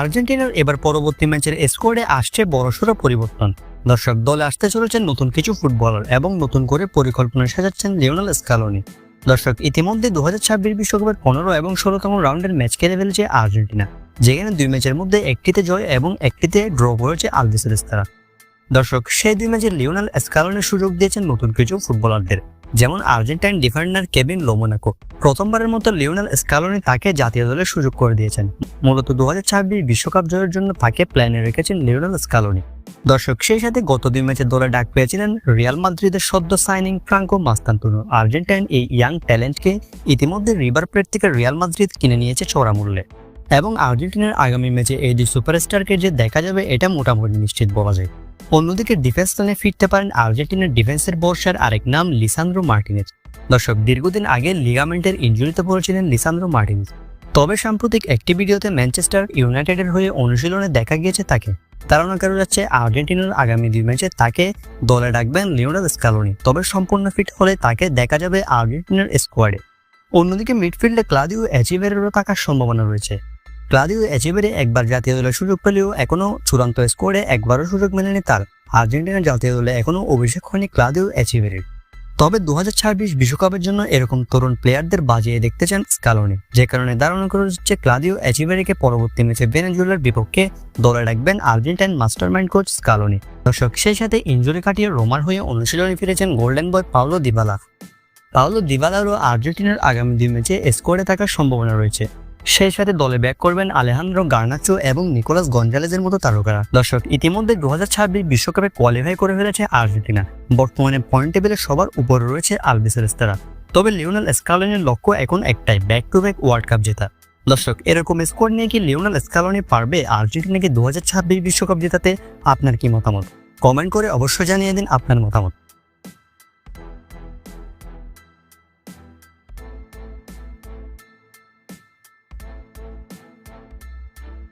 আর্জেন্টিনার এবার পরবর্তী ম্যাচের স্কোয়াডে আসছে বড়সড় পরিবর্তন। দর্শক, দলে আসতে চলেছেন নতুন কিছু ফুটবলার এবং নতুন করে পরিকল্পনা সাজাচ্ছেন লিওনাল স্কালোনি। দর্শক, ইতিমধ্যে দু হাজার ছাব্বিশ বিশ্বকাপের পনেরো এবং ষোলোতম রাউন্ডের ম্যাচ খেলে ফেলেছে আর্জেন্টিনা, যেখানে দুই ম্যাচের মধ্যে একটিতে জয় এবং একটিতে ড্র করেছে আলদিসেরেস্তারা দর্শক, সেই দুই ম্যাচে লিওনাল স্কালোনের সুযোগ দিয়েছেন নতুন কিছু ফুটবলারদের। যেমন আর্জেন্টাইন ডিফেন্ডার কেভিন লোমোনাকো। প্রথমবারের মতো লিওনাল স্কালোনি তাকে জাতীয় দলে সুযোগ করে দিয়েছেন। মূলত দু বিশ্বকাপ জয়ের জন্য তাকে প্ল্যানে রেখেছেন লিওনাল স্কালোনি। দর্শক, সেই সাথে গত দুই ম্যাচে দলে ডাক পেয়েছিলেন রিয়াল মাদ্রিদের সদ্য সাইনিং ফ্রাঙ্কো মাস্তান্তুনো আর্জেন্টাইন এই ইয়াং ট্যালেন্টকে ইতিমধ্যে রিভার প্লেট থেকে রিয়াল মাদ্রিদ কিনে নিয়েছে চড়া মূল্যে এবং আর্জেন্টিনার আগামী ম্যাচে এই দুই সুপারস্টারকে যে দেখা যাবে, এটা মোটামুটি নিশ্চিত বলা যায়। অন্যদিকে ডিফেন্স লাইনে ফিরতে পারেন আর্জেন্টিনার ডিফেন্সের বর্ষার আরেক নাম লিসান্দ্রো মার্টিনেজ। দর্শক, দীর্ঘদিন আগে লিগামেন্টের ইঞ্জুরিতে পড়েছিলেন লিসান্দ্রো মার্টিনেজ। তবে সাম্প্রতিক একটি ভিডিওতে ম্যানচেস্টার ইউনাইটেডের হয়ে অনুশীলনে দেখা গিয়েছে তাকে। ধারণা করা যাচ্ছে আর্জেন্টিনার আগামী দুই ম্যাচে তাকে দলে ডাকবেন লিওনাল স্কালোনি। তবে সম্পূর্ণ ফিট হলে তাকে দেখা যাবে আর্জেন্টিনার স্কোয়াডে অন্যদিকে মিডফিল্ডে ক্লাদিও অ্যাচিভেরেরও থাকার সম্ভাবনা রয়েছে। ক্লাদিও অ্যাচিভেরে একবার জাতীয় দলের সুযোগ পেলেও এখনও চূড়ান্ত স্কোরে একবারও সুযোগ মেলেনি তার। আর্জেন্টিনার জাতীয় দলে এখনও অভিষেক হয়নি ক্লাদিও অ্যাচিভেরের তবে দু বিশ্বকাপের জন্য এরকম তরুণ প্লেয়ারদের বাজিয়ে দেখতে চান স্কালোনি। যে কারণে ধারণা করা হচ্ছে ক্লাদিও অ্যাচিভেরিকে পরবর্তী ম্যাচে ভেনেজুয়েলার বিপক্ষে দলে রাখবেন আর্জেন্টাইন মাস্টারমাইন্ড কোচ স্কালোনি। দর্শক, সেই সাথে ইঞ্জুরি কাটিয়ে রোমার হয়ে অনুশীলনে ফিরেছেন golden boy Paulo Dybala. Paulo দিবালারও আর্জেন্টিনার আগামী দুই ম্যাচে স্কোয়াডে থাকার সম্ভাবনা রয়েছে। সেই সাথে দলে ব্যাক করবেন আলেহান্দ্রো গার্নাচো এবং নিকোলাস গঞ্জালেজের মতো তারকারা। দর্শক, ইতিমধ্যে দু বিশ্বকাপে কোয়ালিফাই করে ফেলেছে আর্জেন্টিনা। বর্তমানে পয়েন্ট টেবিলে সবার উপরে রয়েছে আলবিসেরেস্তারা তবে লিওনাল স্কালনের লক্ষ্য এখন একটাই back to back world cup জেতা। দর্শক, এরকম স্কোর নিয়ে কি লিওনাল স্কালনি পারবে আর্জেন্টিনাকে দু বিশ্বকাপ জেতাতে? আপনার কি মতামত? কমেন্ট করে অবশ্যই জানিয়ে দিন আপনার মতামত।